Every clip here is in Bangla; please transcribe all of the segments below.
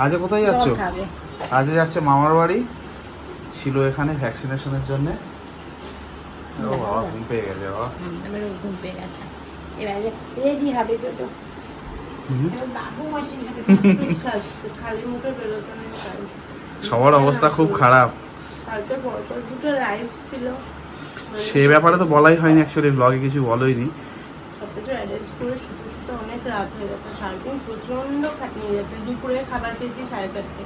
আজকে কোথায় যাচ্ছ? আজকে যাচ্ছে মামার বাড়ি। ছিল এখানে ভ্যাকসিনেশনের জন্য। ও বাবা ঘুম পেয়ে গেছে বাবা। হুম, আমার ঘুম পেয়ে গেছে। এবারে রেডি হবে তো না। সবার অবস্থা খুব খারাপ। সেই ব্যাপারে তো বলাই হয়নি অ্যাকচুয়ালি ব্লগে কিছু বলোইনি। সবকিছু অ্যারেঞ্জ করে শুতে শুতে অনেক রাত হয়ে গেছে সারাদিন প্রচণ্ড খাটনি গেছে। দুপুরে খাবার খেয়েছি সাড়ে চারটে।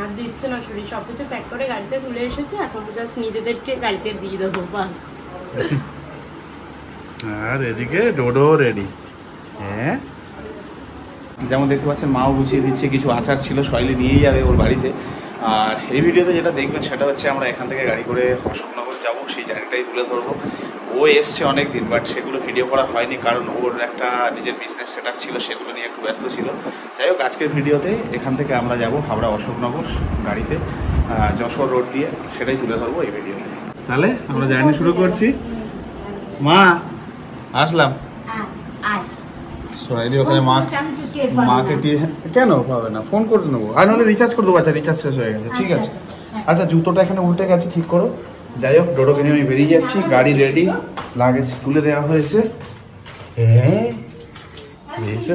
আর দিচ্ছে না শরীর সব কিছু প্যাক করে গাড়িতে তুলে এসেছে এখন জাস্ট নিজেদেরকে গাড়িতে দিয়ে দেবো বাস। আর এদিকে ডোডো রেডি হ্যাঁ? যেমন দেখতে পাচ্ছেন মাও বুঝিয়ে দিচ্ছে কিছু আচার ছিল শৈলী নিয়েই যাবে ওর বাড়িতে। আর এই ভিডিওতে যেটা দেখবেন সেটা হচ্ছে আমরা এখান থেকে গাড়ি করে অশোকনগর যাব সেই জায়গাটাই তুলে ধরবো। ও এসছে অনেক দিন বাট সেগুলো ভিডিও করা হয়নি কারণ ওর একটা নিজের বিজনেস সেট ছিল সেগুলো নিয়ে একটু ব্যস্ত ছিল। যাই হোক আজকের ভিডিওতে এখান থেকে আমরা যাব হাওড়া অশোকনগর গাড়িতে যশোর রোড দিয়ে সেটাই তুলে ধরবো এই ভিডিওতে তাহলে আমরা জার্নি শুরু করছি। মা আসলাম। সোনাইদি ওখানে মা মাকে টি কেন পাবে না? ফোন করে নেব। আর নাহলে রিচার্জ করে দেবো। আচ্ছা রিচার্জ শেষ হয়ে গেছে। ঠিক আছে। আচ্ছা জুতোটা এখানে উল্টে গেছে ঠিক করো। যাই হোক ডোডোকে নিয়ে আমি বেরিয়ে যাচ্ছি। গাড়ি রেডি লাগেজ তুলে দেওয়া হয়েছে। হ্যাঁ? এই তো।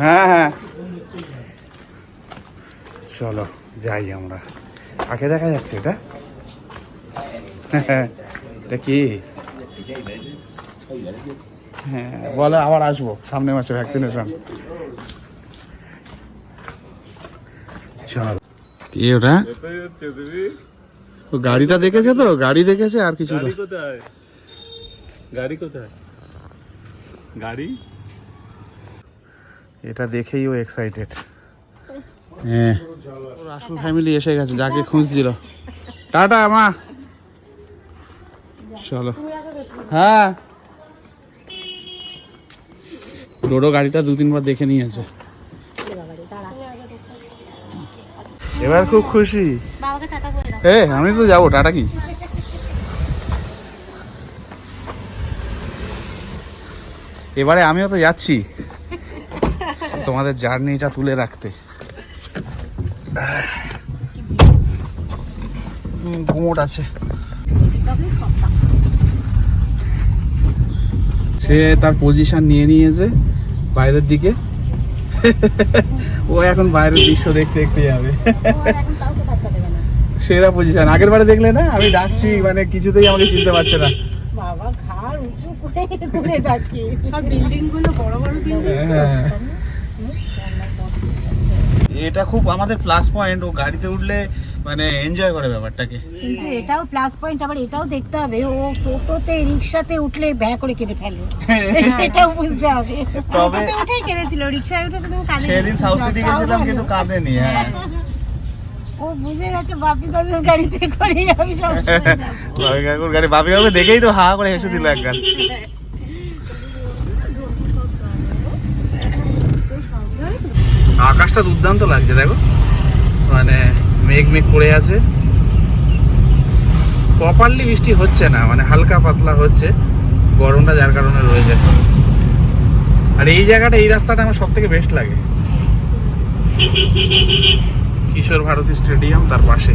হ্যাঁ হ্যাঁ। চলো যাই আমরা। কাকে দেখা যাচ্ছে এটা? এটা কি? হ্যাঁ বলে আবার আসব। সামনে মাসে ভ্যাকসিনেশন চলো। কি ওটা? গাড়িটা দেখেছে তো? গাড়ি দেখেছে আর কিছু না। গাড়ি কোথায়? গাড়ি কোথায়? গাড়ি? এটা দেখেই ও এক্সাইটেড হ্যাঁ। ওর আসল ফ্যামিলি এসে গেছে যাকে খুঁজছিল। টাটা মা। চলো। হ্যাঁ। ডোডো গাড়িটা দু তিনবার দেখে নিয়েছে। এবার খুব খুশি। এ, আমি তো যাব, টাটা কি? এবারে আমিও তো যাচ্ছি। তোমাদের জার্নিটা তুলে রাখতে। গুমোট আছে। সে তার পজিশন নিয়ে নিয়েছে বাইরের দিকে। ও এখন বাইরের দৃশ্য দেখতে দেখতে যাবে। সেরা পজিশন আগের বারে দেখলে না আমি ডাকছি মানে কিছুতেই আমাকে চিনতে পারছে না। বাবা ঘাড় উঁচু করে ঘুরে থাকি সব বিল্ডিংগুলো বড় বড় বিল্ডিং হ্যাঁ। এটা খুব আমাদের প্লাস পয়েন্ট ও গাড়িতে উঠলে মানে এনজয় করে ব্যাপারটাকে। কিন্তু এটাও প্লাস পয়েন্ট আবার এটাও দেখতে হবে। ও টোটোতে রিক্সাতে উঠলে ব্যয় করে কেটে ফেলে। সেটাও বুঝতে হবে। তবে উঠেই কেঁদেছিল রিক্সায় উঠে শুধু কানে সেদিন সাউথ সিটি গেছিলাম কিন্তু কাঁদেনি। হ্যাঁ। ও বুঝে গেছে বাপি দাদুর গাড়িতে করেই আমি সব বাবি কাকুর গাড়ি বাবি কাকু দেখেই তো হা করে হেসে দিল একবার আকাশটা দুর্দান্ত লাগছে দেখো। মানে মেঘ মেঘ পড়ে আছে। প্রপারলি বৃষ্টি হচ্ছে না মানে হালকা পাতলা হচ্ছে। গরমটা যার কারণে রয়েছে। আর এই জায়গাটা এই রাস্তাটা আমার সব থেকে বেস্ট লাগে। কিশোর ভারতী স্টেডিয়াম তার পাশে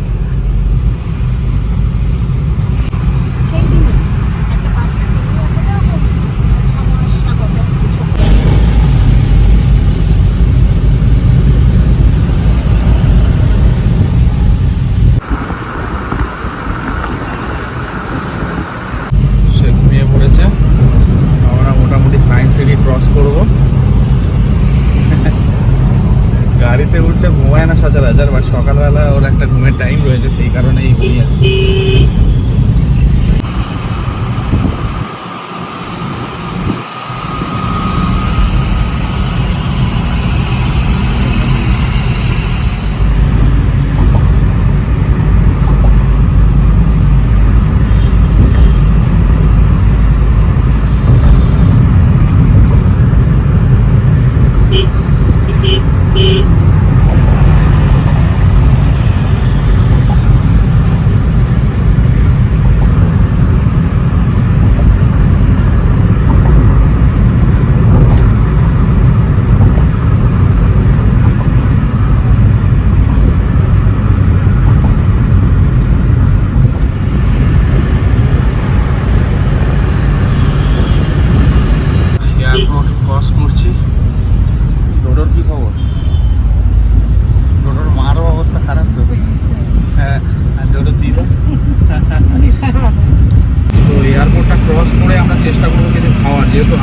তো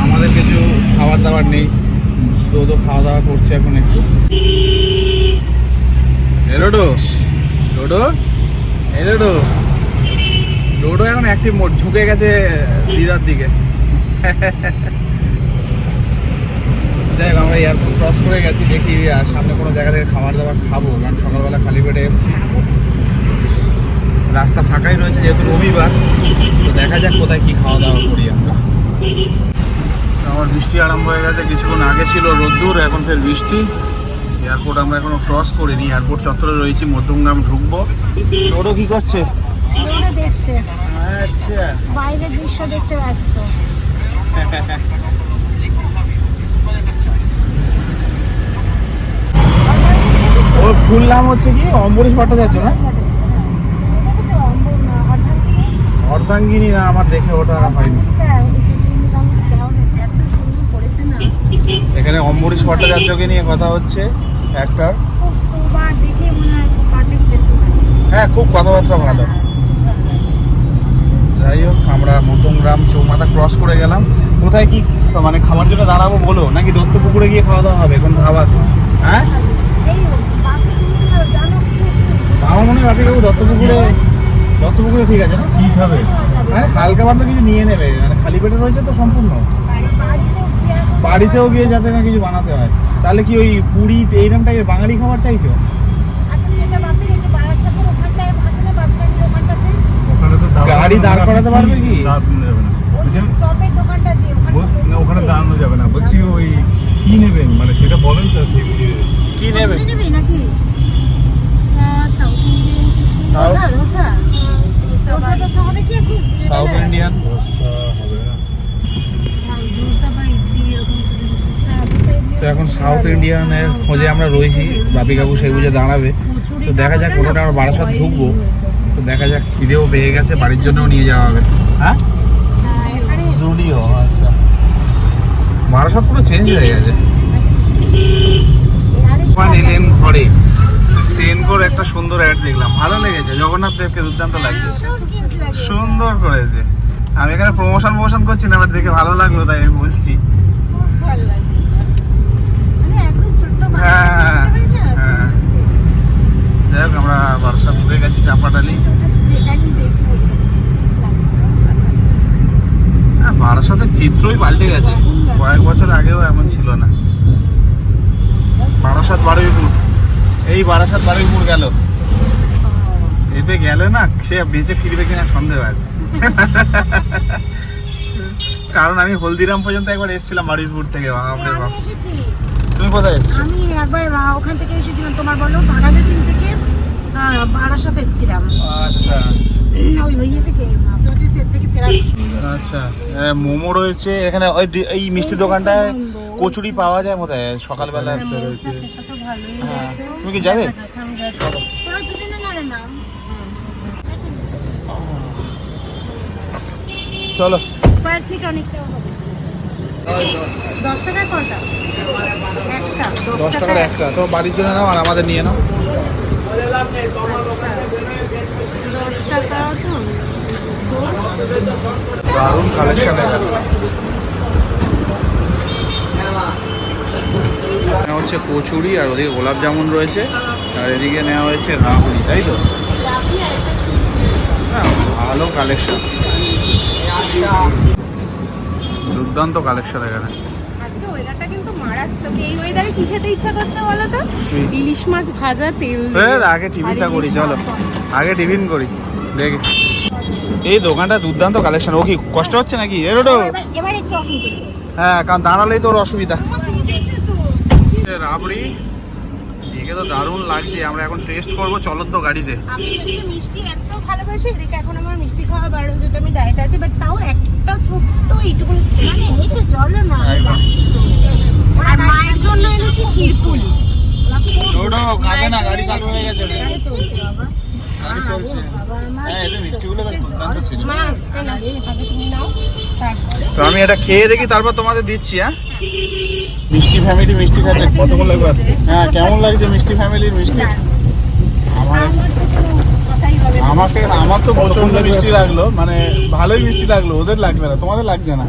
নেই তো তো খাওয়া দাওয়া করছে এখন একটু। এলো ডো ডোডো এলো ডো ডোডো এখন অ্যাক্টিভ মোড ঝুঁকে গেছে দিদার দিকে। যাই আমরা এয়ারপোর্ট ক্রস করে গেছি, দেখি সামনে কোনো জায়গা থেকে খাবার দাবার খাব, কারণ সকালবেলা খালি পেটে এসেছি। রাস্তা ফাঁকাই রয়েছে, যেহেতু রবিবার, তো দেখা যাক কোথায় কি খাওয়া দাওয়া করি আমরা। আমার বৃষ্টি আরম্ভ হয়ে গেছে কিছুক্ষণ আগে ছিল রোদ্দুর এখন ফের বৃষ্টি। এয়ারপোর্ট আমরা এখনও ক্রস করিনি এয়ারপোর্ট চত্বরে রয়েছি মধ্যমগ্রাম ঢুকবো। ওরও কি করছে? আচ্ছা। বাইরের দৃশ্য দেখতে ব্যস্ত। ওর ফুল নাম হচ্ছে কি? অম্বরীশ ভট্টাচার্য না? অর্ধাঙ্গিনী। না আমার দেখে ওটা হয়নি এত সুন্দর করেছে না এখানে অম্বরীশ ভট্টাচার্যকে নিয়ে কথা হচ্ছে একটার খুব সোবার দেখে মনে হয় হ্যাঁ খুব কথাবার্তা ভালো। যাই হোক আমরা মধ্যমগ্রাম চৌমাথা ক্রস করে গেলাম। কোথায় কি মানে খাবার জন্য দাঁড়াবো বলো? নাকি দত্ত পুকুরে গিয়ে খাওয়া দাওয়া হবে? কোন খাবার হ্যাঁ? এই বাকি তুমি জানো কিছু আমার মনে হয় বাপি কাকু দত্ত পুকুরে দত্ত পুকুরে ঠিক আছে। না কি খাবে? মানে হালকা পাতলা কিছু নিয়ে নেবে। মানে খালি পেটে রয়েছে তো সম্পূর্ণ। বাড়িতেও গিয়ে যাতে না কিছু বানাতে হয়। তাহলে কি ওই পুরি এইরকম টাইপের বাঙালি খাবার চাইছো? আচ্ছা গাড়ি দাঁড় করাতে পারবে কি? ওখানে দাঁড়ানো যাবে না। বলছি ওই কি নেবেন? মানে সেটা বলেন তো সেই বুঝিয়ে কি নেবে নেবে নাকি? South Indian South- dosa dosa dosa dosa হবে কি এখন সাউথ ইন্ডিয়ান দশটা হবে না দোসা বা ইডলি এরকম কিছু কিছু। হ্যাঁ, দোসা, ইডলি তো এখন সাউথ ইন্ডিয়ানের খোঁজে আমরা রয়েছি বাপি কাকু সেই বুঝে দাঁড়াবে। তো দেখা যাক কোনোটা আমরা? বারাসাত ঢুকবো। তো দেখা যাক খিদেও পেয়ে গেছে বাড়ির জন্যও নিয়ে যাওয়া হবে। হ্যাঁ? জুডিও আচ্ছা। বারাসাত পুরো চেঞ্জ হয়ে গেছে। এলেন ঘরে সেনকোর একটা সুন্দর অ্যাড দেখলাম। ভালো লেগেছে জগন্নাথ দেবকে দুর্দান্ত লাগছে। সুন্দর করেছে। আমি এখানে প্রমোশন প্রমোশন করছি না বাট দেখে ভালো লাগল তাই আমি বলছি খুব ভালো লাগে। মানে একদম ছোট্ট বাচ্চা হ্যাঁ, হ্যাঁ। যাই হোক আমরা বারাসাত ঢুকে গেছি যেখানেই হ্যাঁ বারাসাতের চিত্রই পাল্টে গেছে। কয়েক বছর আগেও এমন ছিল না। বারাসাত বারুইপুর। এই বারাসাত বারুইপুর গেল। এতে গেলে না সে বেঁচে ফিরবে কিনা সন্দেহ আছে। কারণ আমি হলদিরাম পর্যন্ত একবার এসেছিলাম বারুইপুর থেকে। বাবা বাপ। এসেছি। তুমি কোথায় এসেছ? আমি একবার ওখান থেকে এসেছিলাম তোমার বলো বাগানের দিন থেকে আহ, বারাসাত এসেছিলাম। আচ্ছা। আচ্ছা। হ্যাঁ, মোমো রয়েছে এখানে। ওই এই মিষ্টি দোকানটায় কচুরি পাওয়া যায় মনে হয় সকালবেলা একটা রয়েছে। হ্যাঁ। তুমি কি যাবে? চলো। অনেকটা দশ টাকায় কটা? একটা দশ টাকার একটা। তো বাড়ির জন্য নাও আর আমাদের নিয়ে নাও। দশ টাকা তো দারুণ কালেকশন নেওয়া হচ্ছে কচুরি আর ওদিকে গোলাপ জামুন রয়েছে। আর এদিকে নেওয়া হয়েছে রাবড়ি তাই তো? হ্যাঁ ভালো কালেকশন দুর্দান্ত কালেকশন এখানে। আজকে ওয়েদারটা কিন্তু মারাত্মক। এই ওয়েদারে কি খেতে ইচ্ছা করছে বলো তো? ইলিশ মাছ ভাজা তেল এর আগে টিফিনটা করি চলো। আগে টিফিন করি দেখি। এই দোকানটা দুর্দান্ত কালেকশন ও কি কষ্ট হচ্ছে নাকি? এর ওটো এবার এবার একটু অসুবিধা। হ্যাঁ কারণ দাঁড়ালেই তোর অসুবিধা। রাবড়ি দেখে তো দারুণ লাগছে। আমরা এখন টেস্ট করব চলো তো গাড়িতে। আমি মিষ্টি এত ভালোবাসি এদিকে এখন আমার মিষ্টি খাওয়া বারো যেটা আমি ডায়েট আছে বাট তাও একটা ছোট্ট মানে চলো না আর মায়ের জন্য এনেছি ক্ষীরপুলি। কাঁদে না গাড়ি চালু হয়ে গেছে। গাড়ি চলছে হ্যাঁ এই মিষ্টিগুলো বেশ দুর্দান্ত ছিল। তো আমি এটা খেয়ে দেখি তারপর তোমাদের দিচ্ছি হ্যাঁ? মিষ্টি ফ্যামিলি মিষ্টি খাচ্ছে কতক্ষণ লাগবে? হ্যাঁ কেমন লাগছে মিষ্টি ফ্যামিলির মিষ্টি? আমার আমার তো কোনো কথাই হবে না। আমাকে আমার তো প্রচণ্ড মিষ্টি লাগল মানে ভালোই মিষ্টি লাগল ওদের লাগবে না তোমাদের লাগছে না?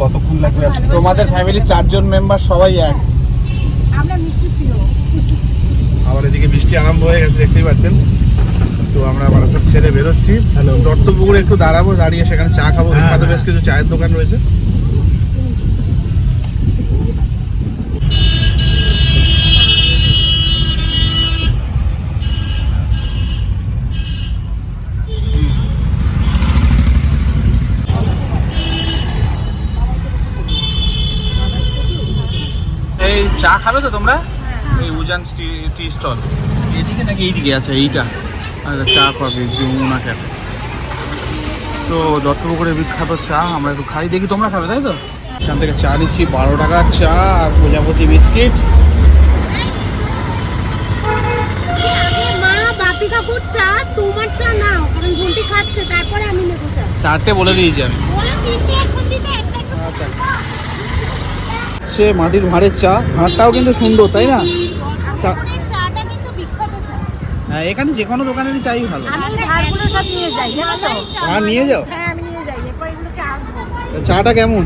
কতক্ষণ লাগবে? তোমাদের ফ্যামিলির চারজন মেম্বার সবাই এক। আমরা মিষ্টি আবার এদিকে বৃষ্টি আরম্ভ হয়ে গেছে দেখতেই পাচ্ছেন। তো আমরা বারাসাত ছেড়ে বেরোচ্ছি. দত্তপুকুরে একটু দাঁড়াবো দাঁড়িয়ে সেখানে চা খাব। হ্যাঁ, বিখ্যাত হ্যাঁ। বেশ কিছু চায়ের দোকান রয়েছে। চা খাবে তো তোমরা? এই উজান টি স্টল। এদিকে নাকি এইদিকে আছে এইটা। আচ্ছা চা পাবে যমুনা ক্যাফে তো দত্তপুকুরের বিখ্যাত চা আমরা একটু খাই দেখি তোমরা খাবে তাই তো? এখান থেকে চা নিচ্ছি বারো টাকার চা আর প্রজাপতি বিস্কিট। চারটে বলে দিয়েছি আমি। আচ্ছা। সে মাটির ভাঁড়ের চা। ভাঁড়টাও কিন্তু সুন্দর তাই না? হ্যাঁ এখানে যে কোনো দোকানেরই চাই ভালো। ভাঁড় নিয়ে যাও? হ্যাঁ চাটা কেমন?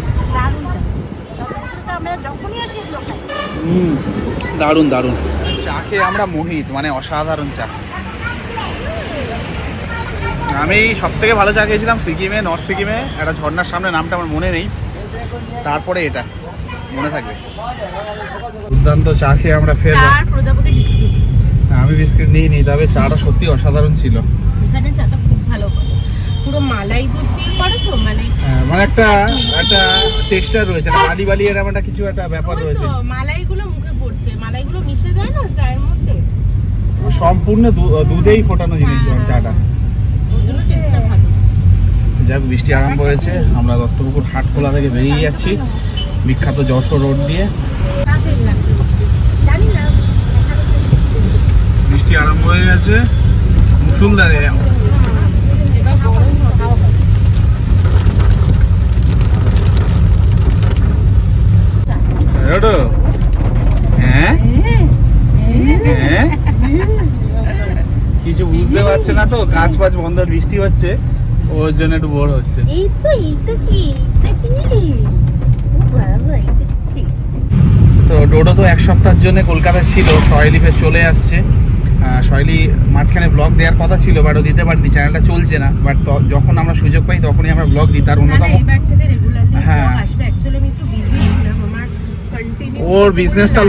হুম দারুণ দারুণ। চা খেয়ে আমরা মোহিত মানে অসাধারণ চা। আমি সব থেকে ভালো চা খেয়েছিলাম সিকিমে নর্থ সিকিমে। একটা ঝর্নার সামনে নামটা আমার মনে নেই। তারপরে এটা। মনে থাকবে দুর্দান্ত চা খেয়ে আমরা ফের চার প্রজাপতি বিস্কুট। আমি বিস্কিট নিয়ে নিই তবে চাটা সত্যি অসাধারণ ছিল। এখানে চাটা খুব ভালো পুরো মালাই দুধ দিয়ে করে তো? মানে হ্যাঁ, মানে একটা একটা টেক্সচার রয়েছে একটা বালি বালি এরকম একটা কিছু একটা ব্যাপার রয়েছে। মালাইগুলো মুখে পড়ছে। মালাইগুলো মিশে যায় না চায়ের মধ্যে? সম্পূর্ণ দুধেই ফোটানো জিনিস হ্যাঁ, হ্যাঁ। চাটা যাক বৃষ্টি আরম্ভ হয়েছে। আমরা দত্তপুকুর হাট খোলা থেকে বেরিয়ে যাচ্ছি। বিখ্যাত যশোর রোড দিয়ে। বৃষ্টি আরম্ভ হয়ে গেছে। রোডো? হ্যাঁ? হ্যাঁ? কিছু বুঝতে পারছে না তো, কাজ ফাজ বন্ধ, বৃষ্টি হচ্ছে। ওর জন্য একটু বড় হচ্ছে। এই তো এই তো কি এটা কি ও বাবা এটা কি তো ডোডো তো এক সপ্তাহের জন্য কলকাতায় ছিল সয়েলি ফের চলে আসছে। সয়েলি মাঝখানে ব্লগ দেওয়ার কথা ছিল বাট ও দিতে পারিনি চ্যানেলটা চলছে না। বাট যখন আমরা সুযোগ পাই তখনই আমরা ব্লগ দিই তার অন্যতম হ্যাঁ। ওর বিজনেসটা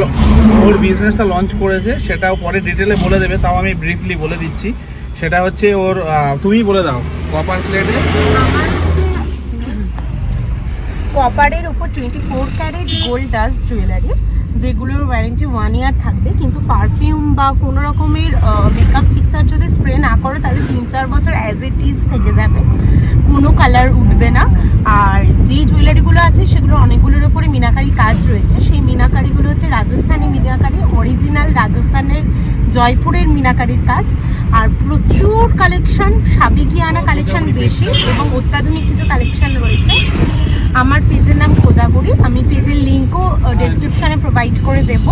ওর বিজনেসটা লঞ্চ করেছে সেটাও পরে ডিটেলে বলে দেবে তাও আমি ব্রিফলি বলে দিচ্ছি। সেটা হচ্ছে ওর তুমিই বলে দাও কপার প্লেটে কপারের উপর twenty four carat gold dust jewellery যেগুলোর ওয়ারেন্টি ওয়ান ইয়ার থাকবে। কিন্তু পারফিউম বা কোনো রকমের মেকআপ ফিক্সার যদি স্প্রে না করো, তাহলে তিন চার বছর অ্যাজ ইট ইজ থেকে যাবে। কোনো কালার উঠবে না। আর যে জুয়েলারিগুলো আছে, সেগুলো অনেকগুলোর ওপরে মিনাকারি কাজ রয়েছে। সেই মিনাকারিগুলো হচ্ছে রাজস্থানি মিনাকারি অরিজিনাল রাজস্থানের জয়পুরের মিনাকারির কাজ। আর প্রচুর কালেকশন সাবেকিয়ানা কালেকশন বেশি এবং অত্যাধুনিক কিছু কালেকশন রয়েছে। আমার পেজের নাম খোঁজাগুড়ি আমি পেজের লিঙ্কও ডেসক্রিপশনে প্রোভাইড করে দেব।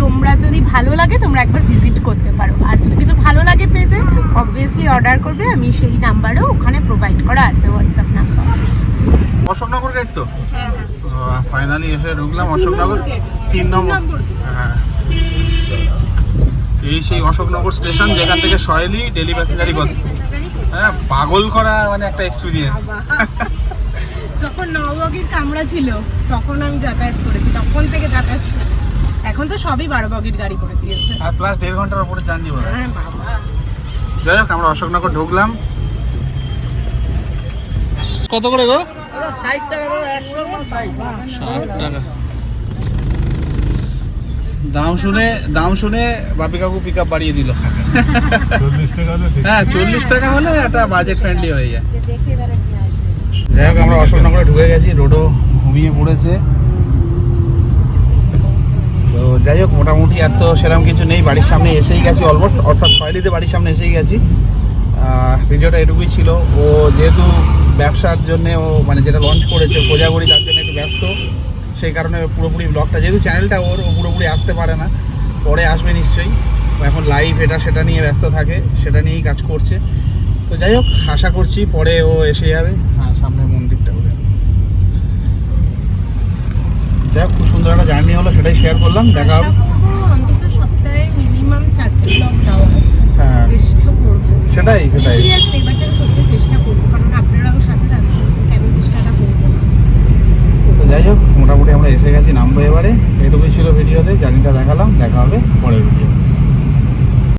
তোমরা যদি ভালো লাগে তোমরা একবার ভিজিট করতে পারো। আর যদি কিছু ভালো লাগে পেজে অবভিয়াসলি অর্ডার করবে। আমি সেই নাম্বারও ওখানে প্রোভাইড করা আছে হোয়াটসঅ্যাপ নাম্বার অশোকনগর গেট তো? ফাইনালি এসে ঢুকলাম অশোকনগর। তিন নম্বর। হ্যাঁ। এই সেই অশোকনগর স্টেশন যেখান থেকে সয়েলি ডেলি প্যাসেঞ্জারি করতে হ্যাঁ পাগল করা মানে একটা এক্সপিরিয়েন্স যখন নবগির কামড়া ছিল তখন আমি যাতায়াত করেছি তখন থেকে যাতায়াত এখন তো সবই বারো বগির গাড়ি করে দিয়েছে। আর প্লাস দেড় ঘণ্টার উপরে জার্নি বলে। হ্যাঁ বাবা। যাই হোক আমরা অশোকনগর ঢুকলাম। কত করে গো? ষাট টাকা দাম শুনে দাম শুনে বাপি কাকু পিক আপ বাড়িয়ে দিল। চল্লিশ টাকা হলে ঠিক। হ্যাঁ চল্লিশ টাকা হলে একটা বাজেট ফ্রেন্ডলি হয়ে যায় দেখে এবারে কি আসবে যাই হোক, আমরা অশোকনগরে ঢুকে গেছি রোডও ঘুমিয়ে পড়েছে। তো যাই হোক, মোটামুটি আর তো সেরকম কিছু নেই, বাড়ির সামনে এসেই গেছি অলমোস্ট অর্থাৎ সয়লিতে বাড়ির সামনে এসেই গেছি। ভিডিওটা এটুকুই ছিল। ও যেহেতু ব্যবসার জন্য ও মানে যেটা লঞ্চ করেছে কোজাগরি তার জন্য একটু ব্যস্ত। সেই কারণে পুরোপুরি ব্লগটা যেহেতু চ্যানেলটা ওর, ও পুরোপুরি আসতে পারে না। পরে আসবে নিশ্চয়ই। এখন লাইভ এটা, সেটা নিয়ে ব্যস্ত থাকে, সেটা নিয়েই কাজ করছে। তো যাই হোক আশা করছি পরে ও এসে যাবে। হ্যাঁ সামনের মন্দিরটা বলে। যাই হোক, খুব সুন্দর একটা জার্নি হলো সেটাই শেয়ার করলাম দেখা হবে। হ্যাঁ। সেটাই সেটাই। সিরিয়াসলি এবার থেকে সত্যি চেষ্টা করব কারণ আপনারাও সাথে থাকছেন কেন চেষ্টাটা করব না? তো যাই হোক মোটামুটি আমরা এসে গেছি নামবো এবারে। এটুকুই ছিল ভিডিওতে জার্নিটা দেখালাম দেখা হবে পরের ভিডিও